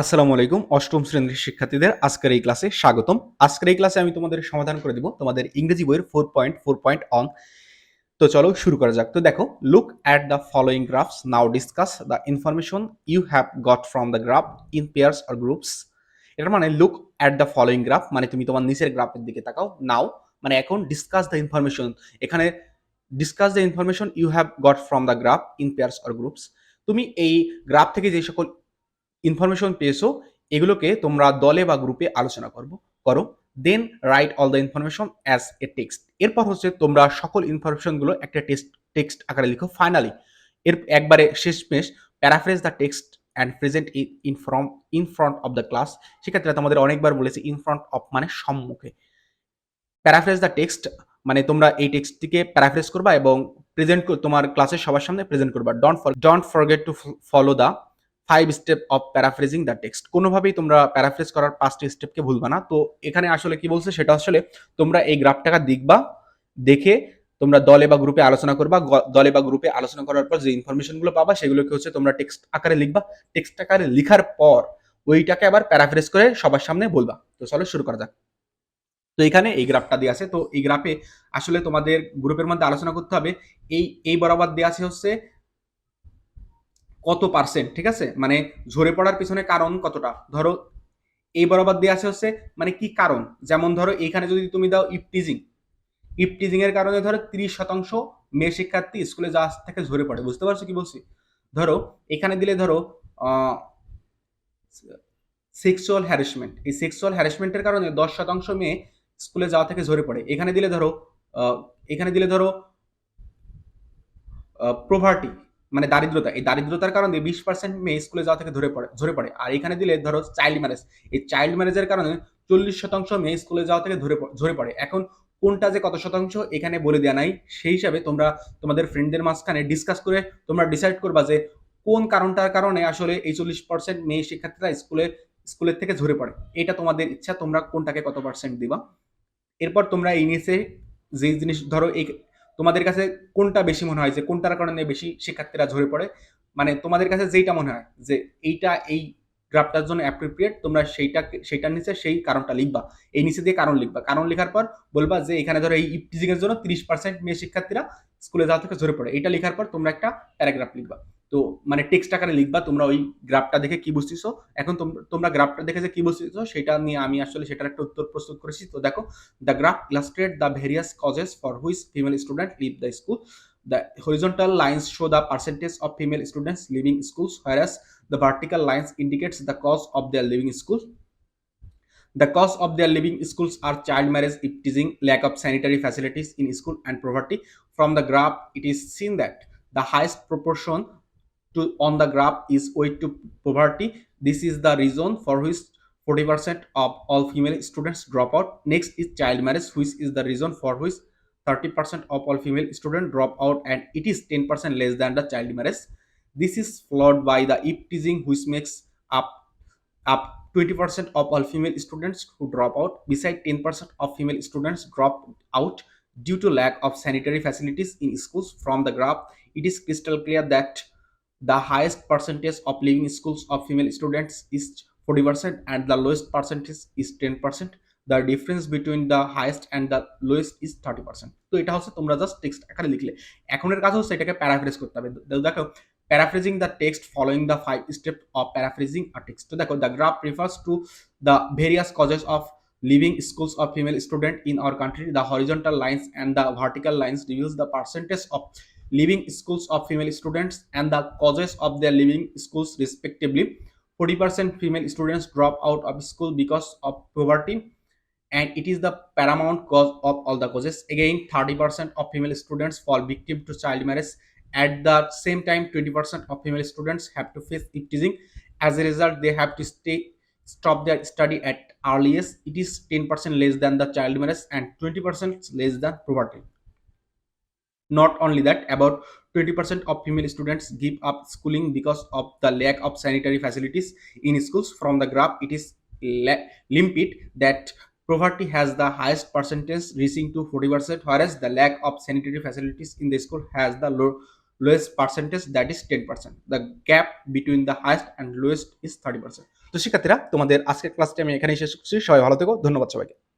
আসসালামু আলাইকুম, অষ্টম শ্রেণির শিক্ষার্থীদের আজকের এই ক্লাসে স্বাগতম। আজকের এই ক্লাসে আমি তোমাদের সমাধান করে দিব তোমাদের ইংরেজি বইয়ের four point four point on তো চলো শুরু করা যাক। তো দেখো look at the following graphs now discuss the information you have got from the graph in pairs or groups এটার মানে look at the following graph মানে তুমি তোমার নিচের গ্রাফের দিকে তাকাও নাও মানে এখন ডিসকাস দ্য ইনফরমেশন এখানে discuss the information you have got from the graph in pairs or groups তুমি এই গ্রাফ থেকে যে সকল ইনফরমেশন পেয়েছ, এগুলোকে তোমরা দলে বা গ্রুপে আলোচনা করব, করো। Then write all the information as a text এরপর হচ্ছে তোমরা সকল ইনফরমেশনগুলো একটা টেক্সট টেক্সট আকারে লিখো ফাইনালি এর একবারে শেষমেশ paraphrase the text and present in from in front of the class সেক্ষেত্রে তোমাদের অনেকবার বলেছি ইন ফ্রন্ট অফ মানে সম্মুখে। প্যারাফ্রেজ দ্য টেক্সট মানে তোমরা এই টেক্সটটিকে প্যারাফ্রেজ করবা এবং প্রেজেন্ট তোমার ক্লাসের সবার সামনে প্রেজেন্ট করবা। Don't don't forget to follow the five step of paraphrasing the text কোনোভাবেই তোমরা প্যারাফ্রেজ করার পাঁচটি স্টেপকে ভুলবা না। তো এখানে আসলে কি বলছে? সেটা আসলে তোমরা এই গ্রাফটাকে দেখবা, দেখে তোমরা দলে বা গ্রুপে আলোচনা করবা। দলে বা গ্রুপে আলোচনা করার পর যে ইনফরমেশনগুলো পাবা, সেগুলোকে হচ্ছে তোমরা টেক্সট আকারে লিখবা। টেক্সট আকারে লিখার পর ওইটাকে আবার প্যারাফ্রেজ করে সবার সামনে বলবা। তো চলো শুরু করা যাক। তো এখানে এই গ্রাফটা দেওয়া আছে। তো এই গ্রাফে আসলে তোমাদের গ্রুপের মধ্যে আলোচনা করতে হবে। এই এই বরাবর দেওয়া আছে হচ্ছে কত পার্সেন্ট ঠিক আছে? মানে ঝরে পড়ার পিছনে কারণ কতটা? ধরো, এই বরাবর দেওয়া আছে হচ্ছে মানে কি কারণ? যেমন ধরো এখানে যদি তুমি দাও ইপটিজিং ইপটিজিং এর কারণে ধরো তিরিশ শতাংশ মেয়ে শিক্ষার্থী স্কুলে যাওয়া থেকে ঝরে পড়ে, বুঝতে পারছ কি বলছি? ধরো, এখানে দিলে ধরো সেক্সুয়াল হ্যারাসমেন্ট এই সেক্সুয়াল হ্যারাসমেন্টের কারণে দশ শতাংশ মেয়ে স্কুলে যাওয়া থেকে ঝরে পড়ে। এখানে দিলে ধরো এখানে দিলে ধরো প্রভার্টি মানে দারিদ্রতা, এই দারিদ্রতার কারণে বিশ পার্সেন্ট মেয়ে স্কুলে যাওয়া থেকে ধরে পড়ে ঝরে পড়ে। আর এখানে দিলে ধরো চাইল্ড ম্যারেজ এই চাইল্ড ম্যারেজের কারণে চল্লিশ শতাংশ মেয়ে স্কুলে যাওয়া থেকে ধরে ঝরে পড়ে। এখন কোনটা যে কত শতাংশ এখানে বলে দেওয়া নাই, সেই হিসাবে তোমরা তোমাদের ফ্রেন্ডদের মাঝখানে ডিসকাস করে তোমরা ডিসাইড করবা যে কোন কারণটার কারণে আসলে এই চল্লিশ পার্সেন্ট মেয়ে শিক্ষার্থীরা স্কুলে স্কুলের থেকে ঝরে পড়ে। এটা তোমাদের ইচ্ছা, তোমরা কোনটাকে কত পার্সেন্ট দিবা? এরপর তোমরা এই নিচে যে জিনিস, ধরো এই তোমাদের কাছে কোনটা বেশি মনে হয়? যে কোনটার কারণে বেশি শিক্ষার্থীরা ঝরে পড়ে? মানে তোমাদের কাছে যেইটা মনে হয়, যে এইটা এই গ্রাফটার জন্য অ্যাপ্রোপ্রিয়েট তোমরা সেইটা সেইটার নিচে সেই কারণটা লিখবা। এই নিচে দিয়ে কারণ লিখবা। কারণ লেখার পর বলবা যে এখানে ধরো এই ইপটিজিং এর জন্য তিরিশ পার্সেন্ট মেয়ে শিক্ষার্থীরা স্কুলে যাওয়া থেকে ঝরে পড়ে। এটা লেখার পর তোমরা একটা প্যারাগ্রাফ লিখবা। তো মানে টেক্সট আকারে লিখবা, তোমরা ওই গ্রাফটা দেখে কি বুঝতেছো? এখন তোমরা গ্রাফটা দেখে যে কি বুঝতেছো, সেটা নিয়ে আমি আসলে সেটার একটা উত্তর প্রস্তুত করেছি। তো দেখো the graph clustered the various causes for which female student leave the school the horizontal lines show the percentage of female students leaving schools whereas the vertical lines indicates the cause of their leaving school the cause of their leaving schools are child marriage eve teasing lack of sanitary facilities in school and poverty from the graph it is seen that the highest proportion to on the graph is owed to poverty. This is the reason for which 40% of all female students drop out. Next is child marriage, which is the reason for which 30% of all female students drop out, and it is 10% less than the child marriage. This is followed by the ip teasing, which makes up up 20% of all female students who drop out. Beside 10% of female students drop out due to lack of sanitary facilities in schools. From the graph, it is crystal clear that the highest percentage of leaving schools of female students is 40% and the lowest percentage is 10%. The difference between the highest and the lowest is 30%. তো এটা হচ্ছে তোমরা just text আকারে লিখলে এখনের কাজ হচ্ছে এটাকে প্যারাফ্রেজ করতে হবে দেখো paraphrasing the text following the five step of paraphrasing a text তো দেখো the graph refers to the various causes of leaving schools of female student in our country the horizontal lines and the vertical lines reveals the percentage of leaving schools of female students and the causes of their leaving schools respectively. 40% female students drop out of school because of poverty and it is the paramount cause of all the causes. Again 30% of female students fall victim to child marriage. At the same time 20% of female students have to face teasing as a result they have to stay stop their study at earliest. It is 10% less than the child marriage and 20% less than poverty not only that about 20% of female students give up schooling because of the lack of sanitary facilities in schools from the graph it is limpid that poverty has the highest percentage reaching to 40% whereas the lack of sanitary facilities in the school has the low, lowest percentage that is 10% the gap between the highest and lowest is 30% তো শিক্ষার্থীরা তোমাদের আজকের ক্লাসটি আমি এখানেই শেষ করছি সবাই ভালো থেকো ধন্যবাদ সবাইকে